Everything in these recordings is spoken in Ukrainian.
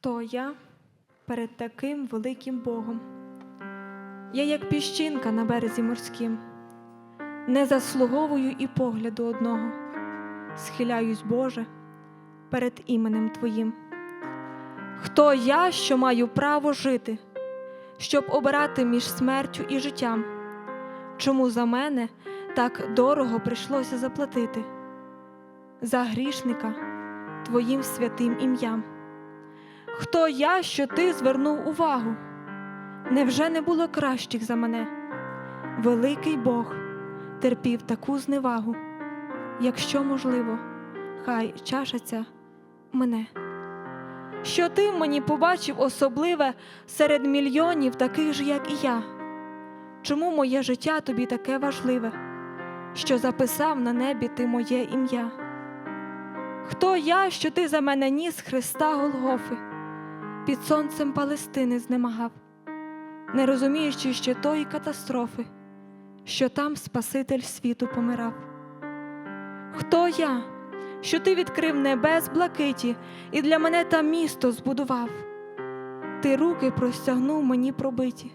Хто я перед таким великим Богом? Я як піщинка на березі морським, не заслуговую і погляду одного, схиляюсь, Боже, перед іменем Твоїм. Хто я, що маю право жити, щоб обирати між смертю і життям? Чому за мене так дорого прийшлося заплатити? За грішника Твоїм святим ім'ям. Хто я, що ти звернув увагу? Невже не було кращих за мене? Великий Бог терпів таку зневагу, якщо можливо, хай чаша ця мене. Що ти мені побачив особливе серед мільйонів таких же, як і я? Чому моє життя тобі таке важливе, що записав на небі ти моє ім'я? Хто я, що ти за мене ніс Христа Голгофи, під сонцем Палестини знемагав, не розуміючи ще тої катастрофи, що там Спаситель світу помирав? Хто я, що ти відкрив небес блакиті і для мене там місто збудував? Ти руки простягнув мені пробиті,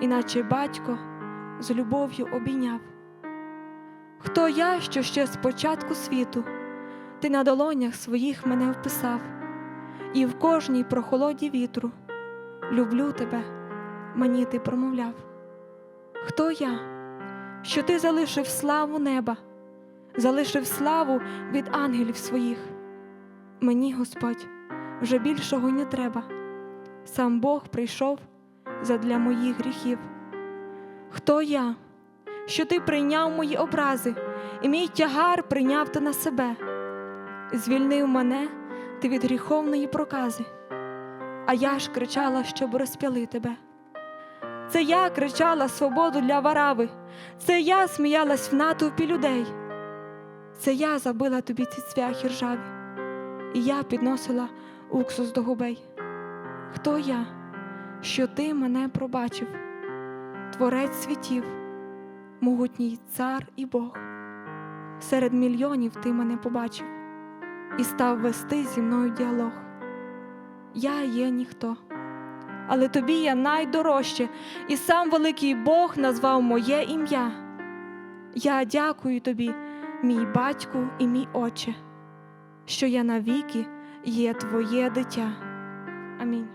іначе батько з любов'ю обійняв. Хто я, що ще з початку світу ти на долонях своїх мене вписав, і в кожній прохолоді вітру люблю тебе, мені ти промовляв. Хто я, що ти залишив славу неба, залишив славу від ангелів своїх? Мені, Господь, вже більшого не треба. Сам Бог прийшов задля моїх гріхів. Хто я, що ти прийняв мої образи, і мій тягар прийняв ти на себе? Звільнив мене ти від гріховної прокази, а я ж кричала, щоб розп'яли тебе. Це я кричала свободу для варави, це я сміялась в натовпі людей. Це я забила тобі ці цвяхи ржаві, і я підносила уксус до губей. Хто я, що ти мене пробачив, творець світів, могутній цар і Бог. Серед мільйонів ти мене побачив і став вести зі мною діалог. Я є ніхто, але тобі я найдорожче, і сам великий Бог назвав моє ім'я. Я дякую тобі, мій батьку і мій Отче, що я навіки є твоє дитя. Амінь.